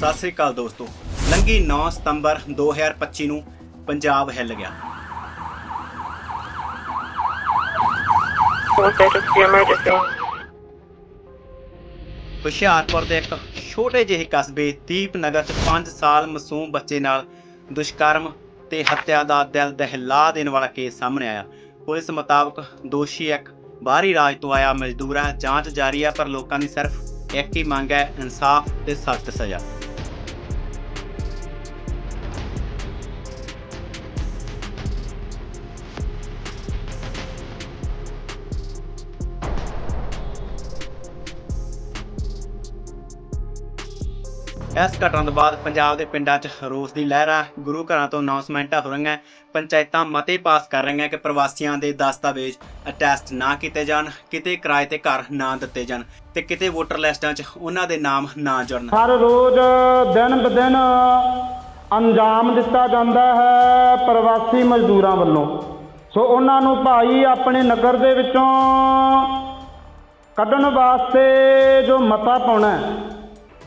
ਸਤਿ ਸ੍ਰੀ ਅਕਾਲ ਦੋਸਤੋ। ਲੰਗੀ 9 ਸਤੰਬਰ 2025 ਨੂੰ ਪੰਜਾਬ ਹਿੱਲ ਗਿਆ। ਹੁਸ਼ਿਆਰਪੁਰ ਦੇ ਇੱਕ ਛੋਟੇ ਜਿਹੇ ਕਸਬੇ ਦੀਪਨਗਰ 'ਚ 5 ਸਾਲ ਮਾਸੂਮ ਬੱਚੇ ਨਾਲ ਦੁਸ਼ਕਰਮ ਤੇ ਹੱਤਿਆ ਦਾ ਦਿਲ ਦਹਿਲਾ ਦੇਣ ਵਾਲਾ ਕੇਸ ਸਾਹਮਣੇ ਆਇਆ। ਪੁਲਿਸ ਮੁਤਾਬਕ ਦੋਸ਼ੀ ਇੱਕ ਬਾਹਰੀ ਰਾਜ ਤੋਂ ਆਇਆ, ਮਜ਼ਦੂਰ ਹੈ, ਜਾਂਚ ਜਾਰੀ ਹੈ, ਪਰ ਲੋਕਾਂ ਦੀ ਸਿਰਫ ਇੱਕ ਹੀ ਮੰਗ ਹੈ, ਇਨਸਾਫ ਤੇ ਸਖਤ ਸਜ਼ਾ। ਇਸ ਘਟਨਾ ਤੋਂ ਬਾਅਦ ਪੰਜਾਬ ਦੇ ਪਿੰਡਾਂ 'ਚ ਰੋਸ ਦੀ ਲਹਿਰ ਆ। ਗੁਰੂ ਘਰਾਂ ਤੋਂ ਅਨਾਉਂਸਮੈਂਟਾਂ ਹੋ ਰਹੀਆਂ। ਪੰਚਾਇਤਾਂ ਮਤੇ ਪਾਸ ਕਰ ਰਹੀਆਂ ਕਿ ਪ੍ਰਵਾਸੀਆਂ ਦੇ ਦਸਤਾਵੇਜ਼ ਅਟੈਸਟ ਨਾ ਕੀਤੇ ਜਾਣ, ਕਿਤੇ ਕਿਰਾਏ ਤੇ ਘਰ ਨਾ ਦਿੱਤੇ ਜਾਣ ਤੇ ਕਿਤੇ ਵੋਟਰ ਲਿਸਟਾਂ 'ਚ ਉਹਨਾਂ ਦੇ ਨਾਮ ਨਾ ਜੁੜਨ। ਹਰ ਰੋਜ਼ ਦਿਨ ਬਦਿਨ ਅੰਜਾਮ ਦਿੱਤਾ ਜਾਂਦਾ ਹੈ ਪ੍ਰਵਾਸੀ ਮਜ਼ਦੂਰਾਂ ਵੱਲੋਂ। ਸੋ ਉਹਨਾਂ ਨੂੰ ਭਾਈ ਆਪਣੇ ਨਗਰ ਦੇ ਵਿੱਚੋਂ ਕੱਢਣ ਵਾਸਤੇ ਜੋ ਮਤਾ ਪਾਉਣਾ ਹੈ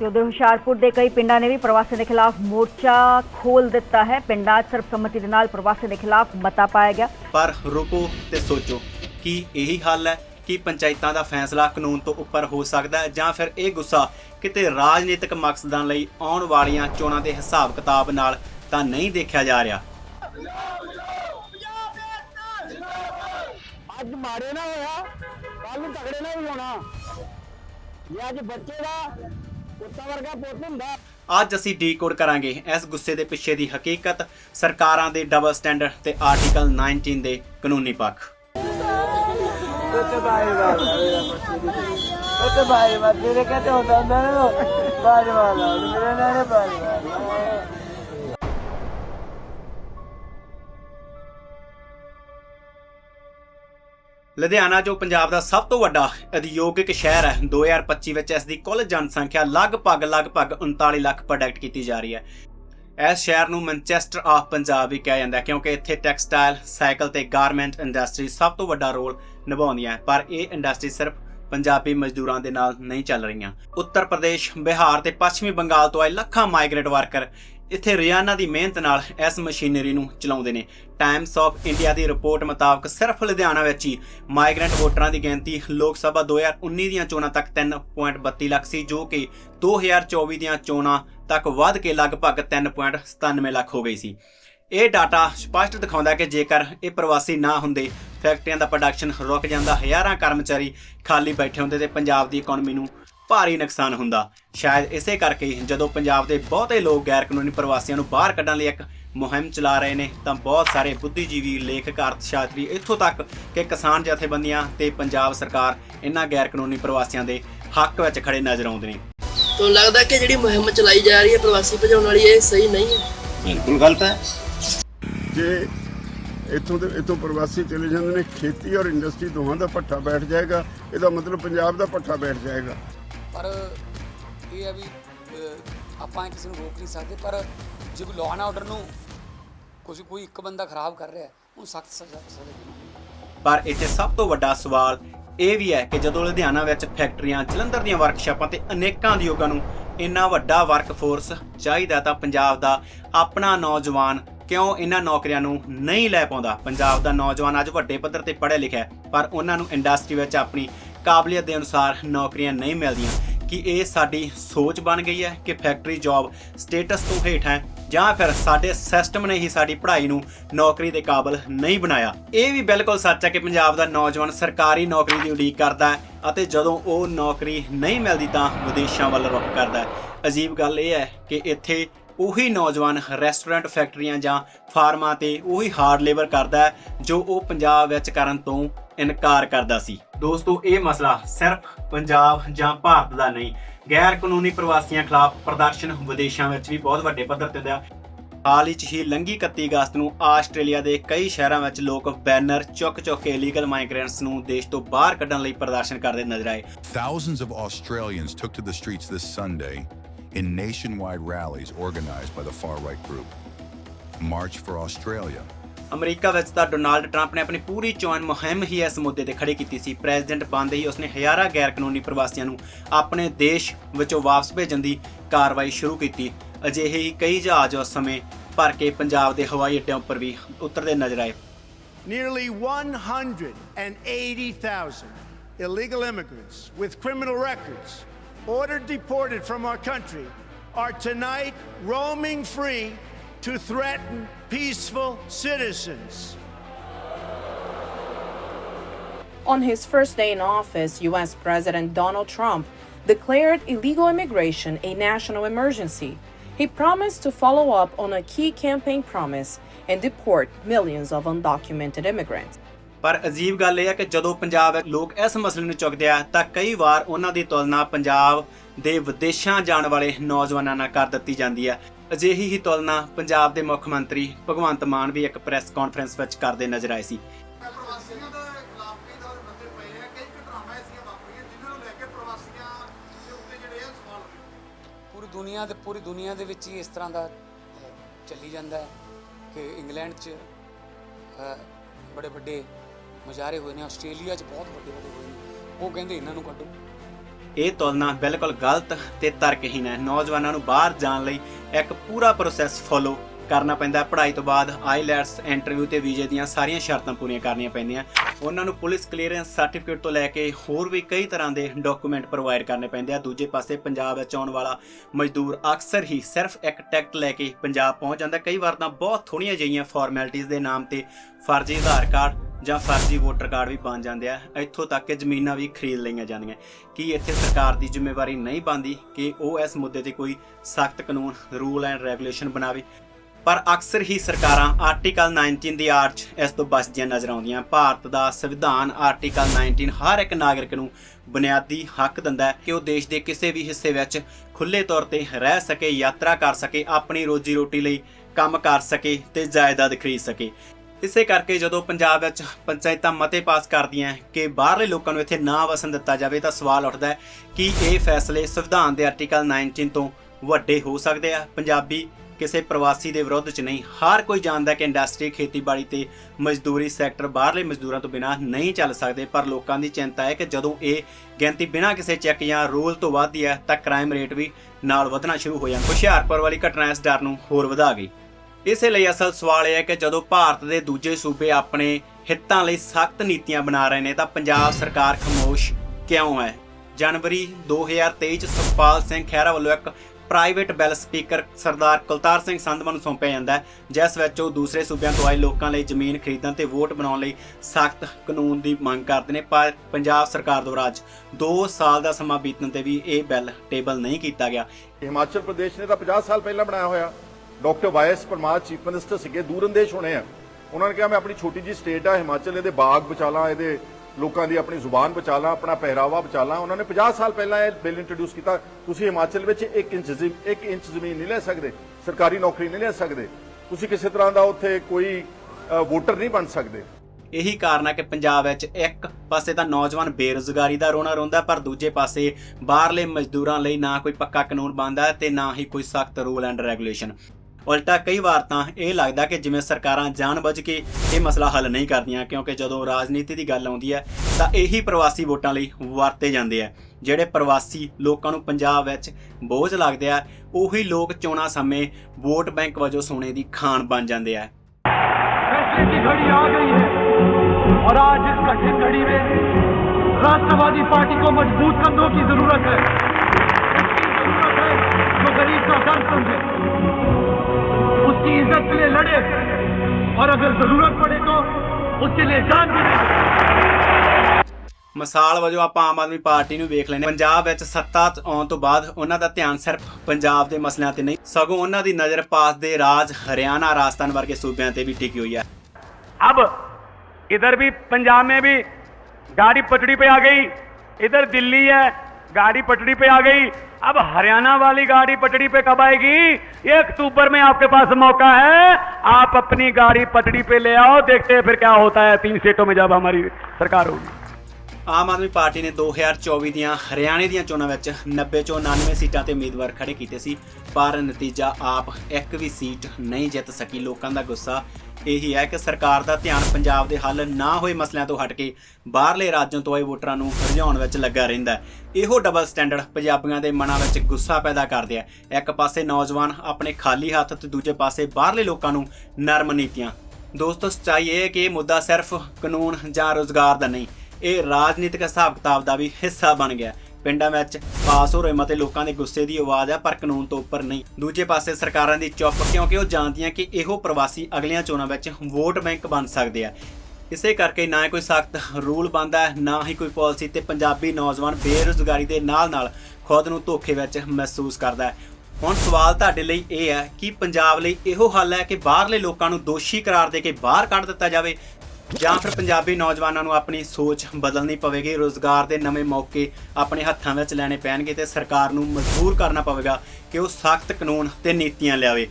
ਤੇ ਉਧਰ ਹੁਸ਼ਿਆਰਪੁਰ ਦੇ ਕਈ ਪਿੰਡਾਂ ਨੇ ਵੀ ਪ੍ਰਵਾਸੀਆਂ ਦੇ ਖਿਲਾਫ ਮੋਰਚਾ ਖੋਲ ਦਿੱਤਾ ਹੈ। ਪਿੰਡਾਂ 'ਚ ਸਰਬਸੰਮਤੀ ਦੇ ਨਾਲ ਪ੍ਰਵਾਸੀਆਂ ਦੇ ਖਿਲਾਫ ਮਤਾ ਪਾਇਆ ਗਿਆ। ਪਰ ਰੁਕੋ ਤੇ ਸੋਚੋ ਕੀ ਇਹੀ ਹੱਲ ਹੈ ਕਿ ਪੰਚਾਇਤਾਂ ਦਾ ਫੈਸਲਾ ਕਾਨੂੰਨ ਤੋਂ ਉੱਪਰ ਹੋ ਸਕਦਾ ਹੈ ਜਾਂ ਫਿਰ ਇਹ ਗੁੱਸਾ ਕਿਤੇ ਰਾਜਨੀਤਿਕ ਮਕਸਦਾਂ ਲਈ ਆਉਣ ਵਾਲੀਆਂ ਚੋਣਾਂ ਦੇ ਹਿਸਾਬ ਕਿਤਾਬ ਨਾਲ ਤਾਂ ਨਹੀਂ ਦੇਖਿਆ ਜਾ ਰਿਹਾ। ਅੱਜ ਮਾਰੇ ਨਾ ਹੋਇਆ ਕੱਲ ਨੂੰ ਤਗੜੇ ਨਾ ਹੋਣਾ। ਇਹ ਅੱਜ ਬੱਚੇ ਦਾ ਕੁੱਤਾ ਵਰਗਾ ਪੁੱਤ ਹੁੰਦਾ ਅੱਜ ਅਸੀਂ ਡੀਕੋਡ ਕਰਾਂਗੇ ਇਸ ਗੁੱਸੇ ਦੇ ਪਿੱਛੇ ਦੀ ਹਕੀਕਤ ਸਰਕਾਰਾਂ ਦੇ ਡਬਲ ਸਟੈਂਡਰਡ ਤੇ ਆਰਟੀਕਲ 19 ਦੇ ਕਾਨੂੰਨੀ ਪੱਖ ਉੱਤੇ ਬਾਈ ਬਾਤ ਉੱਤੇ ਬਾਈ ਬਾਤ ਮੇਰੇ ਕਹਤੇ ਹੁੰਦਾ ਹੁੰਦਾ ਨਾ ਵਾਲਾ ਮੇਰੇ ਨਾਲ ਵਾਲਾ ਲੁਧਿਆਣਾ ਜੋ ਪੰਜਾਬ ਦਾ ਸਭ ਤੋਂ ਵੱਡਾ ਉਦਯੋਗਿਕ ਸ਼ਹਿਰ ਹੈ। 2025 ਵਿੱਚ ਇਸ ਦੀ ਕੁੱਲ ਜਨਸੰਖਿਆ ਲਗਭਗ ਲਗਭਗ 39 ਲੱਖ ਪ੍ਰੋਡਕਟ ਕੀਤੀ ਜਾ ਰਹੀ ਹੈ। ਇਸ ਸ਼ਹਿਰ ਨੂੰ ਮੈਨਚੈਸਟਰ ਆਫ ਪੰਜਾਬ ਵੀ ਕਿਹਾ ਜਾਂਦਾ ਹੈ ਕਿਉਂਕਿ ਇੱਥੇ ਟੈਕਸਟਾਈਲ, ਸਾਈਕਲ ਤੇ ਗਾਰਮੈਂਟ ਇੰਡਸਟਰੀ ਸਭ ਤੋਂ ਵੱਡਾ ਰੋਲ ਨਿਭਾਉਂਦੀਆਂ ਹੈ। ਪਰ ਇਹ ਇੰਡਸਟਰੀ ਸਿਰਫ ਪੰਜਾਬੀ ਮਜ਼ਦੂਰਾਂ ਦੇ ਨਾਲ ਨਹੀਂ ਚੱਲ ਰਹੀਆਂ। ਉੱਤਰ ਪ੍ਰਦੇਸ਼, ਬਿਹਾਰ ਤੇ ਪੱਛਮੀ ਬੰਗਾਲ ਤੋਂ ਆਏ ਲੱਖਾਂ ਮਾਈਗ੍ਰੇਟ ਵਰਕਰ ਇੱਥੇ ਰੋਜ਼ਾਨਾ ਦੀ ਮਿਹਨਤ ਨਾਲ ਇਸ ਮਸ਼ੀਨਰੀ ਨੂੰ ਚਲਾਉਂਦੇ ਨੇ। ਟਾਈਮਸ ਆਫ ਇੰਡੀਆ ਦੀ ਰਿਪੋਰਟ ਮੁਤਾਬਕ ਸਿਰਫ ਲੁਧਿਆਣਾ ਵਿੱਚ ਹੀ ਮਾਈਗ੍ਰੈਂਟ ਵੋਟਰਾਂ ਦੀ ਗਿਣਤੀ ਲੋਕ ਸਭਾ 2019 ਦੀਆਂ ਚੋਣਾਂ ਤੱਕ 3.32 ਲੱਖ ਸੀ, ਜੋ ਕਿ 2024 ਦੀਆਂ ਚੋਣਾਂ ਤੱਕ ਵੱਧ ਕੇ ਲਗਭਗ 3.97 ਲੱਖ ਹੋ ਗਈ ਸੀ। ਇਹ ਡਾਟਾ ਸਪਸ਼ਟ ਦਿਖਾਉਂਦਾ ਕਿ ਜੇਕਰ ਇਹ ਪ੍ਰਵਾਸੀ ਨਾ ਹੁੰਦੇ, ਫੈਕਟਰੀਆਂ ਦਾ ਪ੍ਰੋਡਕਸ਼ਨ ਰੁਕ ਜਾਂਦਾ, ਹਜ਼ਾਰਾਂ ਕਰਮਚਾਰੀ ਖਾਲੀ ਬੈਠੇ ਹੁੰਦੇ ਤੇ ਪੰਜਾਬ ਦੀ ਇਕਨੋਮੀ ਨੂੰ ਭਾਰੀ ਨੁਕਸਾਨ ਹੁੰਦਾ। ਸ਼ਾਇਦ ਇਸੇ ਕਰਕੇ ਹੀ ਜਦੋਂ ਪੰਜਾਬ ਦੇ ਬਹੁਤੇ ਲੋਕ ਗੈਰ ਕਾਨੂੰਨੀ ਪ੍ਰਵਾਸੀਆਂ ਨੂੰ ਬਾਹਰ ਕੱਢਣ ਲਈ ਇੱਕ ਮੁਹਿੰਮ ਚਲਾ ਰਹੇ ਨੇ ਤਾਂ ਬਹੁਤ ਸਾਰੇ ਬੁੱਧੀਜੀਵੀ ਲੇਖਕ ਅਰਥਸ਼ਾਸਤਰੀ ਇੱਥੋਂ ਤੱਕ ਕਿ ਕਿਸਾਨ ਜਥੇਬੰਦੀਆਂ ਤੇ ਪੰਜਾਬ ਸਰਕਾਰ ਇਹਨਾਂ ਗੈਰ ਕਾਨੂੰਨੀ ਪ੍ਰਵਾਸੀਆਂ ਦੇ ਹੱਕ ਵਿੱਚ ਖੜੇ ਨਜ਼ਰ ਆਉਂਦੇ ਨੇ। ਤੁਹਾਨੂੰ ਲੱਗਦਾ ਕਿ ਜਿਹੜੀ ਮੁਹਿੰਮ ਚਲਾਈ ਜਾ ਰਹੀ ਹੈ ਪ੍ਰਵਾਸੀ ਭਜਾਉਣ ਵਾਲੀ ਇਹ ਸਹੀ ਨਹੀਂ ਹੈ? ਬਿਲਕੁਲ ਗਲਤ ਹੈ। ਜੇ ਇੱਥੋਂ ਦੇ ਇੱਥੋਂ ਪ੍ਰਵਾਸੀ ਚਲੇ ਜਾਂਦੇ ਨੇ ਖੇਤੀ ਔਰ ਇੰਡਸਟਰੀ ਦੋਹਾਂ ਦਾ ਪੱਠਾ ਬੈਠ ਜਾਏਗਾ। ਇਹਦਾ ਮਤਲਬ ਪੰਜਾਬ ਦਾ ਪੱਠਾ ਬੈਠ ਜਾਏਗਾ। ਪਰ ਇਹ ਹੈ ਵੀ ਅਹ, ਆਪਾਂ ਕਿਸੇ ਨੂੰ ਰੋਕ ਨਹੀਂ ਸਕਦੇ ਪਰ ਜੇ ਕੋਈ ਲਾਅ ਐਂਡ ਆਰਡਰ ਨੂੰ ਕੁਝ ਕੋਈ ਇੱਕ ਬੰਦਾ ਖਰਾਬ ਕਰ ਰਿਹਾ ਹੈ, ਉਹਨੂੰ ਸਖਤ ਸਜ਼ਾ ਸਜ਼ਾ ਦੇਣੀ ਪਰ ਇੱਥੇ ਸਭ ਤੋਂ ਵੱਡਾ ਸਵਾਲ ਇਹ ਵੀ ਹੈ ਕਿ ਜਦੋਂ ਲੁਧਿਆਣਾ ਵਿੱਚ ਫੈਕਟਰੀਆਂ ਜਲੰਧਰ ਦੀਆਂ ਵਰਕਸ਼ਾਪਾਂ ਤੇ ਅਨੇਕਾਂ ਉਦਯੋਗਾਂ ਨੂੰ ਇੰਨਾ ਵੱਡਾ ਵਰਕਫੋਰਸ ਚਾਹੀਦਾ ਤਾਂ ਪੰਜਾਬ ਦਾ ਆਪਣਾ ਨੌਜਵਾਨ ਕਿਉਂ ਇਹਨਾਂ ਨੌਕਰੀਆਂ ਨੂੰ ਨਹੀਂ ਲੈ ਪਾਉਂਦਾ? ਪੰਜਾਬ ਦਾ ਨੌਜਵਾਨ ਅੱਜ ਵੱਡੇ ਪੱਧਰ ਤੇ ਪੜ੍ਹਿਆ ਲਿਖਿਆ ਹੈ, ਪਰ ਉਹਨਾਂ ਨੂੰ ਇੰਡਸਟਰੀ ਵਿੱਚ ਆਪਣੀ ਕਾਬਲੀਅਤ ਦੇ ਅਨੁਸਾਰ ਨੌਕਰੀਆਂ ਨਹੀਂ ਮਿਲਦੀਆਂ, ਕਿ ਇਹ ਸਾਡੀ ਸੋਚ ਬਣ ਗਈ ਹੈ ਕਿ ਫੈਕਟਰੀ ਜੌਬ ਸਟੇਟਸ ਤੋਂ ਹੇਠ ਹੈ ਜਾਂ ਫਿਰ ਸਾਡੇ ਸਿਸਟਮ ਨੇ ਹੀ ਸਾਡੀ ਪੜ੍ਹਾਈ ਨੂੰ ਨੌਕਰੀ ਦੇ ਕਾਬਲ ਨਹੀਂ ਬਣਾਇਆ? ਇਹ ਵੀ ਬਿਲਕੁਲ ਸੱਚ ਹੈ ਕਿ ਪੰਜਾਬ ਦਾ ਨੌਜਵਾਨ ਸਰਕਾਰੀ ਨੌਕਰੀ ਦੀ ਉਡੀਕ ਕਰਦਾ ਹੈ ਅਤੇ ਜਦੋਂ ਉਹ ਨੌਕਰੀ ਨਹੀਂ ਮਿਲਦੀ ਤਾਂ ਵਿਦੇਸ਼ਾਂ ਵੱਲ ਰੁਖ ਕਰਦਾ ਹੈ। ਅਜੀਬ ਗੱਲ ਇਹ ਹੈ ਕਿ ਇੱਥੇ ਉਹੀ ਨੌਜਵਾਨ ਰੈਸਟੋਰੈਂਟ ਫੈਕਟਰੀਆਂ ਜਾਂ ਫਾਰਮਾਂ ਤੇ ਉਹੀ ਹਾਰਡ ਲੇਬਰ ਕਰਦਾ ਜੋ ਉਹ ਪੰਜਾਬ ਵਿੱਚ ਕਰਨ ਤੋਂ ਇਨਕਾਰ ਕਰਦਾ ਸੀ। ਦੋਸਤੋ, ਇਹ ਮਸਲਾ ਸਿਰਫ ਪੰਜਾਬ ਜਾਂ ਭਾਰਤ ਦਾ ਨਹੀਂ ਗੈਰ ਕਾਨੂੰਨੀ ਪ੍ਰਵਾਸੀਆਂ ਖਿਲਾਫ ਪ੍ਰਦਰਸ਼ਨ ਵਿਦੇਸ਼ਾਂ ਵਿੱਚ ਵੀ ਬਹੁਤ ਵੱਡੇ ਪੱਧਰ ਤੇ ਹੋਇਆ ਹਾਲ ਹੀ ਹੀ ਲੰਗੀ 31 ਅਗਸਤ ਨੂੰ ਆਸਟ੍ਰੇਲੀਆ ਦੇ ਕਈ ਸ਼ਹਿਰਾਂ ਵਿੱਚ ਲੋਕ ਬੈਨਰ ਚੁੱਕ ਚੁੱਕ ਕੇ ਇਲੀਗਲ ਮਾਈਗ੍ਰੈਂਟਸ ਨੂੰ ਦੇਸ਼ ਤੋਂ ਬਾਹਰ ਕੱਢਣ ਲਈ ਪ੍ਰਦਰਸ਼ਨ ਕਰਦੇ ਨਜ਼ਰ ਆਏ। Thousands of Australians took to the streets this Sunday in nationwide rallies organized by the far right group. March for Australia. America ਵਿੱਚ ਤਾਂ ਡੋਨਾਲਡ ਟਰੰਪ ਨੇ ਆਪਣੀ ਪੂਰੀ ਚੋਣ ਮੁਹਿੰਮ ਹੀ ਇਸ ਮੁੱਦੇ ਤੇ ਖੜੀ ਕੀਤੀ ਸੀ ਪ੍ਰੈਜ਼ੀਡੈਂਟ ਬਣਦੇ ਹੀ ਉਸਨੇ ਹਜ਼ਾਰਾਂ ਗੈਰ ਕਾਨੂੰਨੀ ਪ੍ਰਵਾਸੀਆਂ ਨੂੰ ਆਪਣੇ ਦੇਸ਼ ਵਿੱਚੋਂ ਵਾਪਸ ਭੇਜਣ ਦੀ ਕਾਰਵਾਈ ਸ਼ੁਰੂ ਕੀਤੀ ਅਜਿਹੇ ਹੀ ਕਈ ਜਹਾਜ਼ ਉਸ ਸਮੇਂ ਭਰ ਕੇ ਪੰਜਾਬ ਦੇ ਹਵਾਈ ਅੱਡਿਆਂ ਉੱਪਰ ਵੀ ਉਤਰਦੇ ਨਜ਼ਰ ਆਏ Nearly 180,000 illegal immigrants with criminal records ordered deported from our country are tonight roaming free to threaten peaceful citizens. On his first day in office, U.S. President Donald Trump declared illegal immigration a national emergency. He promised to follow up on a key campaign promise and deport millions of undocumented immigrants. ਪਰ ਅਜੀਬ ਗੱਲ ਇਹ ਹੈ ਕਿ ਜਦੋਂ ਪੰਜਾਬ ਵਿੱਚ ਲੋਕ ਇਸ ਮਸਲੇ ਨੂੰ ਚੁੱਕਦੇ ਆ ਤਾਂ ਕਈ ਵਾਰ ਉਹਨਾਂ ਦੀ ਤੁਲਨਾ ਪੰਜਾਬ ਦੇ ਵਿਦੇਸ਼ਾਂ ਜਾਣ ਵਾਲੇ ਨੌਜਵਾਨਾਂ ਨਾਲ ਕਰ ਦਿੱਤੀ ਜਾਂਦੀ ਹੈ ਅਜਿਹੀ ਹੀ ਤੁਲਨਾ ਪੰਜਾਬ ਦੇ ਮੁੱਖ ਮੰਤਰੀ ਭਗਵੰਤ ਮਾਨ ਵੀ ਇੱਕ ਪ੍ਰੈਸ ਕਾਨਫਰੰਸ ਵਿੱਚ ਕਰਦੇ ਨਜ਼ਰ ਆਏ ਸੀ। ਪ੍ਰਵਾਸੀਆਂ ਦੇ ਖਿਲਾਫ ਵੀ ਤਾਂ ਬੰਦੇ ਪਏ ਆ ਕਈ ਘਟਨਾਵਾਂ ਐਸੀਆਂ ਵਾਪਰੀਆਂ ਜਿਨ੍ਹਾਂ ਨੂੰ ਲੈ ਕੇ ਪ੍ਰਵਾਸੀਆਂ ਦੇ ਉੱਤੇ ਜਿਹੜੇ ਆ ਸਵਾਲ ਪੂਰੀ ਦੁਨੀਆ ਦੇ ਪੂਰੀ ਦੁਨੀਆ ਦੇ ਵਿੱਚ ਹੀ ਇਸ ਤਰ੍ਹਾਂ ਦਾ ਚੱਲੀ ਜਾਂਦਾ ਹੈ ਕਿ ਇੰਗਲੈਂਡ 'ਚ ਬੜੇ ਵੱਡੇ ਮੁਜ਼ਾਹਰੇ ਹੋਏ ਨੇ, ਆਸਟ੍ਰੇਲੀਆ 'ਚ ਬਹੁਤ ਵੱਡੇ ਵੱਡੇ ਹੋਏ ਨੇ। ਉਹ ਕਹਿੰਦੇ ਇਹਨਾਂ ਨੂੰ ਕੱਢੋ। ਇਹ ਤੁਲਨਾ ਬਿਲਕੁਲ ਗਲਤ ਤੇ ਤਰਕਹੀਣ ਹੈ। ਨੌਜਵਾਨਾਂ ਨੂੰ ਬਾਹਰ ਜਾਣ ਲਈ ਇੱਕ ਪੂਰਾ ਪ੍ਰੋਸੈਸ ਫੋਲੋ ਕਰਨਾ ਪੈਂਦਾ ਪੜ੍ਹਾਈ ਤੋਂ ਬਾਅਦ ਆਈਲੈਟਸ ਇੰਟਰਵਿਊ ਤੇ ਵੀਜ਼ੇ ਦੀਆਂ ਸਾਰੀਆਂ ਸ਼ਰਤਾਂ ਪੂਰੀਆਂ ਕਰਨੀਆਂ ਪੈਂਦੀਆਂ। ਉਹਨਾਂ ਨੂੰ ਪੁਲਿਸ ਕਲੀਅਰੈਂਸ ਸਰਟੀਫਿਕੇਟ ਤੋਂ ਲੈ ਕੇ ਹੋਰ ਵੀ ਕਈ ਤਰ੍ਹਾਂ ਦੇ ਡਾਕੂਮੈਂਟ ਪ੍ਰੋਵਾਈਡ ਕਰਨੇ ਪੈਂਦੇ ਆ। ਦੂਜੇ ਪਾਸੇ ਪੰਜਾਬ ਵਿੱਚ ਆਉਣ ਵਾਲਾ ਮਜ਼ਦੂਰ ਅਕਸਰ ਹੀ ਸਿਰਫ ਇੱਕ ਟੈਕਟ ਲੈ ਕੇ ਪੰਜਾਬ ਪਹੁੰਚ ਜਾਂਦਾ ਕਈ ਵਾਰ ਤਾਂ ਬਹੁਤ ਥੋੜੀਆਂ ਜਿਹੀਆਂ ਫਾਰਮੈਲਿਟੀਆਂ ਦੇ ਨਾਮ ਤੇ ਫਰਜ਼ੀ ਆਧਾਰ ਕਾਰਡ ਜਾਂ ਫਰਜ਼ੀ ਵੋਟਰ ਕਾਰਡ ਵੀ ਬਣ ਜਾਂਦੇ ਆ, ਇੱਥੋਂ ਤੱਕ ਕਿ ਜ਼ਮੀਨਾਂ ਵੀ ਖਰੀਦ ਲਈਆਂ ਜਾਂਦੀਆਂ। ਕੀ ਇੱਥੇ ਸਰਕਾਰ ਦੀ ਜ਼ਿੰਮੇਵਾਰੀ ਨਹੀਂ ਬਣਦੀ ਕਿ ਉਹ ਇਸ ਮੁੱਦੇ ਤੇ ਕੋਈ ਸਖਤ ਕਾਨੂੰਨ, ਰੂਲ ਐਂਡ ਰੈਗੂਲੇਸ਼ਨ ਬਣਾਵੇ? ਪਰ ਅਕਸਰ ਹੀ ਸਰਕਾਰਾਂ ਆਰਟੀਕਲ 19 ਦੀ ਆੜ 'ਚ ਇਸ ਤੋਂ ਬਚਦੀਆਂ ਨਜ਼ਰ ਆਉਂਦੀਆਂ। ਭਾਰਤ ਦਾ ਸੰਵਿਧਾਨ ਆਰਟੀਕਲ 19 ਹਰ ਇੱਕ ਨਾਗਰਿਕ ਨੂੰ ਬੁਨਿਆਦੀ ਹੱਕ ਦਿੰਦਾ ਹੈ ਕਿ ਉਹ ਦੇਸ਼ ਦੇ ਕਿਸੇ ਵੀ ਹਿੱਸੇ ਵਿੱਚ ਖੁੱਲੇ ਤੌਰ ਤੇ ਰਹਿ ਸਕੇ, ਯਾਤਰਾ ਕਰ ਸਕੇ, ਆਪਣੀ ਰੋਜੀ ਰੋਟੀ ਲਈ ਕੰਮ ਕਰ ਸਕੇ ਤੇ ਜਾਇਦਾਦ ਖਰੀਦ ਸਕੇ। ਇਸੇ ਕਰਕੇ ਜਦੋਂ ਪੰਜਾਬ ਵਿੱਚ ਪੰਚਾਇਤਾਂ ਮਤੇ ਪਾਸ ਕਰਦੀਆਂ ਕਿ ਬਾਹਰਲੇ ਲੋਕਾਂ ਨੂੰ ਇੱਥੇ ਨਾ ਵਸਣ ਦਿੱਤਾ ਜਾਵੇ ਤਾਂ ਸਵਾਲ ਉੱਠਦਾ ਹੈ ਕਿ ਇਹ ਫੈਸਲੇ ਸੰਵਿਧਾਨ ਦੇ ਆਰਟੀਕਲ 19 ਤੋਂ ਵੱਡੇ ਹੋ ਸਕਦੇ ਆ। ਪੰਜਾਬੀ ਕਿਸੇ ਪ੍ਰਵਾਸੀ ਦੇ ਵਿਰੁੱਧ ਚ ਨਹੀਂ। ਹਰ ਕੋਈ ਜਾਣਦਾ ਕਿ ਇੰਡਸਟਰੀ ਖੇਤੀਬਾੜੀ ਤੇ ਮਜ਼ਦੂਰੀ ਸੈਕਟਰ ਬਾਹਰਲੇ ਮਜ਼ਦੂਰਾਂ ਤੋਂ ਬਿਨਾਂ ਨਹੀਂ ਚੱਲ ਸਕਦੇ। ਪਰ ਲੋਕਾਂ ਦੀ ਚਿੰਤਾ ਹੈ ਕਿ ਜਦੋਂ ਇਹ ਗਿਣਤੀ ਬਿਨਾਂ ਕਿਸੇ ਚੈੱਕ ਜਾਂ ਰੂਲ ਤੋਂ ਵੱਧਦੀ ਹੈ ਤਾਂ ਕ੍ਰਾਈਮ ਰੇਟ ਵੀ ਨਾਲ ਵਧਣਾ ਸ਼ੁਰੂ ਹੋ ਜਾਂਦਾ। ਹੁਸ਼ਿਆਰਪੁਰ ਵਾਲੀ ਘਟਨਾ ਇਸ ਡਰ ਨੂੰ ਹੋਰ ਵਧਾ ਗਈ। ਇਸੇ ਲਈ ਅਸਲ ਸਵਾਲ ਇਹ ਹੈ ਕਿ ਜਦੋਂ ਭਾਰਤ ਦੇ ਦੂਜੇ ਸੂਬੇ ਆਪਣੇ ਹਿੱਤਾਂ ਲਈ ਸਖਤ ਨੀਤੀਆਂ ਬਣਾ ਰਹੇ ਨੇ, ਤਾਂ ਪੰਜਾਬ ਸਰਕਾਰ ਖਮੋਸ਼ ਕਿਉਂ ਹੈ? ਜਨਵਰੀ 2023 ਚ ਸੁਖਪਾਲ ਸਿੰਘ ਖਹਿਰਾ ਵੱਲੋਂ ਇੱਕ private bill speaker Sardar Kultar Singh Sandhwan ਨੂੰ ਸੌਂਪਿਆ ਜਾਂਦਾ ਹੈ, ਜਿਸ ਵਿੱਚ ਉਹ ਦੂਸਰੇ ਸੂਬਿਆਂ ਤੋਂ ਆਏ ਲੋਕਾਂ ਲਈ ਜ਼ਮੀਨ ਖਰੀਦਣ ਤੇ ਵੋਟ ਬਣਾਉਣ ਲਈ ਸਖਤ ਕਾਨੂੰਨ ਦੀ ਮੰਗ ਕਰਦੇ ਨੇ, ਪਰ ਪੰਜਾਬ ਸਰਕਾਰ ਦੁਆਰਾ ਅੱਜ 2 ਸਾਲ ਦਾ ਸਮਾਂ ਬੀਤਣ ਤੇ ਵੀ ਇਹ ਬਿੱਲ ਟੇਬਲ ਨਹੀਂ ਕੀਤਾ ਗਿਆ। ਹਿਮਾਚਲ ਪ੍ਰਦੇਸ਼ ਨੇ ਤਾਂ 50 ਸਾਲ ਪਹਿਲਾਂ ਬਣਾਇਆ ਹੋਇਆ। Doctor Y S Parmar chief minister ਸੀਗੇ, ਦੂਰਅੰਦੇਸ਼ ਹੋਣੇ ਆ। ਉਹਨਾਂ ਨੇ ਕਿਹਾ, ਮੈਂ ਆਪਣੀ ਛੋਟੀ ਜੀ ਸਟੇਟ ਆ, ਹਿਮਾਚਲ, ਇਹਦੇ ਬਾਗ ਬਚਾ ਲਾਂ ਇਹਦੇ ਲੋਕਾਂ ਦੀ ਆਪਣੀ ਜ਼ੁਬਾਨ ਬਚਾ ਲਾਂ ਆਪਣਾ ਪਹਿਰਾਵਾ ਬਚਾ ਲਾਂ ਉਹਨਾਂ ਨੇ 50 ਸਾਲ ਪਹਿਲਾਂ ਇਹ ਬਿੱਲ ਇੰਟਰੋਡਿਊਸ ਕੀਤਾ। ਤੁਸੀਂ ਹਿਮਾਚਲ ਵਿੱਚ 1 ਇੰਚ ਜ਼ਮੀਨ 1 ਇੰਚ ਜ਼ਮੀਨ ਨਹੀਂ ਲੈ ਸਕਦੇ, ਸਰਕਾਰੀ ਨੌਕਰੀ ਨਹੀਂ ਲੈ ਸਕਦੇ। ਤੁਸੀਂ ਕਿਸੇ ਤਰ੍ਹਾਂ ਦਾ ਉੱਥੇ ਕੋਈ ਵੋਟਰ ਨਹੀਂ ਬਣ ਸਕਦੇ। ਇਹੀ ਕਾਰਨ ਹੈ ਕਿ ਪੰਜਾਬ ਵਿੱਚ ਇੱਕ ਪਾਸੇ ਤਾਂ ਨੌਜਵਾਨ ਬੇਰੁਜ਼ਗਾਰੀ ਦਾ ਰੋਣਾ ਰੋਂਦਾ, ਪਰ ਦੂਜੇ ਪਾਸੇ ਬਾਹਰਲੇ ਮਜ਼ਦੂਰਾਂ ਲਈ ਨਾ ਕੋਈ ਪੱਕਾ ਕਾਨੂੰਨ ਬਣਦਾ ਤੇ ਨਾ ਹੀ ਕੋਈ ਸਖਤ ਰੂਲ ਐਂਡ ਰੈਗੂਲੇਸ਼ਨ। ਉਲਟਾ ਕਈ ਵਾਰ ਤਾਂ ਇਹ ਲੱਗਦਾ ਕਿ ਜਿਵੇਂ ਸਰਕਾਰਾਂ ਜਾਣਬੁੱਝ ਕੇ ਇਹ ਮਸਲਾ ਹੱਲ ਨਹੀਂ ਕਰਦੀਆਂ ਕਿਉਂਕਿ ਜਦੋਂ ਰਾਜਨੀਤੀ ਦੀ ਗੱਲ ਆਉਂਦੀ ਹੈ ਤਾਂ ਇਹੀ ਪ੍ਰਵਾਸੀ ਵੋਟਾਂ ਲਈ ਵਰਤੇ ਜਾਂਦੇ ਆ ਜਿਹੜੇ ਪ੍ਰਵਾਸੀ ਲੋਕਾਂ ਨੂੰ ਪੰਜਾਬ ਵਿੱਚ ਬੋਝ ਲੱਗਦੇ ਆ ਉਹੀ ਲੋਕ ਚੋਣਾਂ ਸਮੇਂ ਵੋਟ ਬੈਂਕ ਵਜੋਂ ਸੋਨੇ ਦੀ ਖਾਨ ਬਣ ਜਾਂਦੇ ਆ फैसले की घड़ी आ गई है और आज इस कठिन घड़ी में राष्ट्रवादी पार्टी को मजबूत कंधों की जरूरत है और अगर जरूरत पड़े तो उसके लिए जान भी दे ਮਿਸਾਲ ਵਜੋਂ ਆਪਾਂ ਆਮ ਆਦਮੀ ਪਾਰਟੀ ਨੂੰ ਵੇਖ ਲੈਂਦੇ ਹਾਂ। ਪੰਜਾਬ ਵਿੱਚ ਸੱਤਾ 'ਚ ਆਉਣ ਤੋਂ ਬਾਅਦ ਉਹਨਾਂ ਦਾ ਧਿਆਨ ਸਿਰਫ ਪੰਜਾਬ ਦੇ ਮਸਲਿਆਂ ਤੇ ਨਹੀਂ ਸਗੋਂ ਉਹਨਾਂ ਦੀ ਨਜ਼ਰ ਪਾਸ ਦੇ ਰਾਜ ਹਰਿਆਣਾ ਰਾਜਸਥਾਨ ਵਰਗੇ ਸੂਬਿਆਂ ਤੇ ਵੀ ਟਿਕੀ ਹੋਈ ਹੈ अब इधर भी पंजाब में भी गाड़ी पटड़ी पे आ गई इधर दिल्ली है गाड़ी पटड़ी पे आ गई अब हरियाणा वाली गाड़ी पटड़ी पे कब आएगी एक अक्टूबर में आपके पास मौका है आप अपनी गाड़ी पटड़ी पे ले आओ देखते हैं फिर क्या होता है तीन सीटों में जब हमारी सरकार होगी ਆਮ ਆਦਮੀ ਪਾਰਟੀ ਨੇ 2024 ਦੀਆਂ ਹਰਿਆਣੇ ਦੀਆਂ ਚੋਣਾਂ ਵਿੱਚ 90 ਚੋਂ 99 ਸੀਟਾਂ ਤੇ ਉਮੀਦਵਾਰ ਖੜੇ ਕੀਤੇ ਸੀ ਪਰ ਨਤੀਜਾ ਆਪ ਇੱਕ ਵੀ ਸੀਟ ਨਹੀਂ ਜਿੱਤ ਸਕੀ ਲੋਕਾਂ ਦਾ ਗੁੱਸਾ ਇਹੀ ਹੈ ਕਿ ਸਰਕਾਰ ਦਾ ਧਿਆਨ ਪੰਜਾਬ ਦੇ ਹੱਲ ਨਾ ਹੋਏ ਮਸਲਿਆਂ ਤੋਂ ਹਟ ਕੇ ਬਾਹਰਲੇ ਰਾਜਾਂ ਤੋਂ ਆਏ ਵੋਟਰਾਂ ਨੂੰ ਰੁਝਾਉਣ ਵਿੱਚ ਲੱਗਾ ਰਹਿੰਦਾ ਹੈ। ਇਹੋ ਡਬਲ ਸਟੈਂਡਰਡ ਪੰਜਾਬੀਆਂ ਦੇ ਮਨਾਂ ਵਿੱਚ ਗੁੱਸਾ ਪੈਦਾ ਕਰਦੇ ਆ। ਇੱਕ ਪਾਸੇ ਨੌਜਵਾਨ ਆਪਣੇ ਖਾਲੀ ਹੱਥ ਤੇ ਦੂਜੇ ਪਾਸੇ ਬਾਹਰਲੇ ਲੋਕਾਂ ਨੂੰ ਨਰਮ ਨੀਤੀਆਂ। ਦੋਸਤੋ, ਸੱਚਾਈ ਇਹ ਹੈ ਕਿ ਇਹ ਮੁੱਦਾ ਸਿਰਫ ਕਾਨੂੰਨ ਜਾਂ ਰੋਜ਼ਗਾਰ ਦਾ ਨਹੀਂ, ਇਹ ਰਾਜਨੀਤਿਕ ਹਿਸਾਬ ਕਿਤਾਬ ਦਾ ਵੀ ਹਿੱਸਾ ਬਣ ਗਿਆ। ਪਿੰਡਾਂ ਵਿੱਚ ਪਾਸ ਹੋ ਰਹੇ ਮਤੇ ਲੋਕਾਂ ਦੇ ਗੁੱਸੇ ਦੀ ਆਵਾਜ਼ ਹੈ ਪਰ ਕਾਨੂੰਨ ਤੋਂ ਉੱਪਰ ਨਹੀਂ। ਦੂਜੇ ਪਾਸੇ ਸਰਕਾਰਾਂ ਦੀ ਚੁੱਪ, ਕਿਉਂਕਿ ਉਹ ਜਾਣਦੀਆਂ ਕਿ ਇਹੋ ਪ੍ਰਵਾਸੀ ਅਗਲੀਆਂ ਚੋਣਾਂ ਵਿੱਚ ਵੋਟ ਬੈਂਕ ਬਣ ਸਕਦੇ ਆ। ਇਸੇ ਕਰਕੇ ਨਾ ਹੀ ਕੋਈ ਸਖਤ ਰੂਲ ਬੰਦਾ ਨਾ ਹੀ ਕੋਈ ਪਾਲਿਸੀ ਤੇ ਪੰਜਾਬੀ ਨੌਜਵਾਨ ਬੇਰੁਜ਼ਗਾਰੀ ਦੇ ਨਾਲ-ਨਾਲ ਖੁਦ ਨੂੰ ਧੋਖੇ ਵਿੱਚ ਮਹਿਸੂਸ ਕਰਦਾ ਹੈ। ਹੁਣ ਸਵਾਲ ਤੁਹਾਡੇ ਲਈ ਇਹ ਹੈ ਕਿ ਪੰਜਾਬ ਲਈ ਇਹੋ ਹੱਲ ਹੈ ਕਿ ਬਾਹਰਲੇ ਲੋਕਾਂ ਨੂੰ ਦੋਸ਼ੀ ਕਰਾਰ ਦੇ ਕੇ ਬਾਹਰ ਕੱਢ ਦਿੱਤਾ ਜਾਵੇ ਜਾਂ ਫਿਰ ਪੰਜਾਬੀ ਨੌਜਵਾਨਾਂ ਨੂੰ ਆਪਣੀ ਸੋਚ ਬਦਲਣੀ ਪਵੇਗੀ, ਰੋਜ਼ਗਾਰ ਦੇ ਨਵੇਂ ਮੌਕੇ ਆਪਣੇ ਹੱਥਾਂ ਵਿੱਚ ਲੈਣੇ ਪੈਣਗੇ ਤੇ ਸਰਕਾਰ ਨੂੰ ਮਜਬੂਰ ਕਰਨਾ ਪਵੇਗਾ ਕਿ ਉਹ ਸਖਤ ਕਾਨੂੰਨ ਤੇ ਨੀਤੀਆਂ ਲਿਆਵੇ।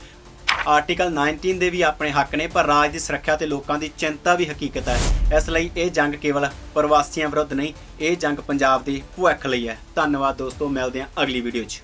ਆਰਟੀਕਲ 19 ਦੇ ਵੀ ਆਪਣੇ ਹੱਕ ਨੇ, ਪਰ ਰਾਜ ਦੀ ਸੁਰੱਖਿਆ ਤੇ ਲੋਕਾਂ ਦੀ ਚਿੰਤਾ ਵੀ ਹਕੀਕਤ ਹੈ। ਇਸ ਲਈ ਇਹ ਜੰਗ ਕੇਵਲ ਪ੍ਰਵਾਸੀਆਂ ਵਿਰੁੱਧ ਨਹੀਂ, ਇਹ ਜੰਗ ਪੰਜਾਬ ਦੇ ਭਵਿੱਖ ਲਈ ਹੈ। ਧੰਨਵਾਦ ਦੋਸਤੋ, ਮਿਲਦੇ ਹਾਂ ਅਗਲੀ ਵੀਡੀਓ 'ਚ।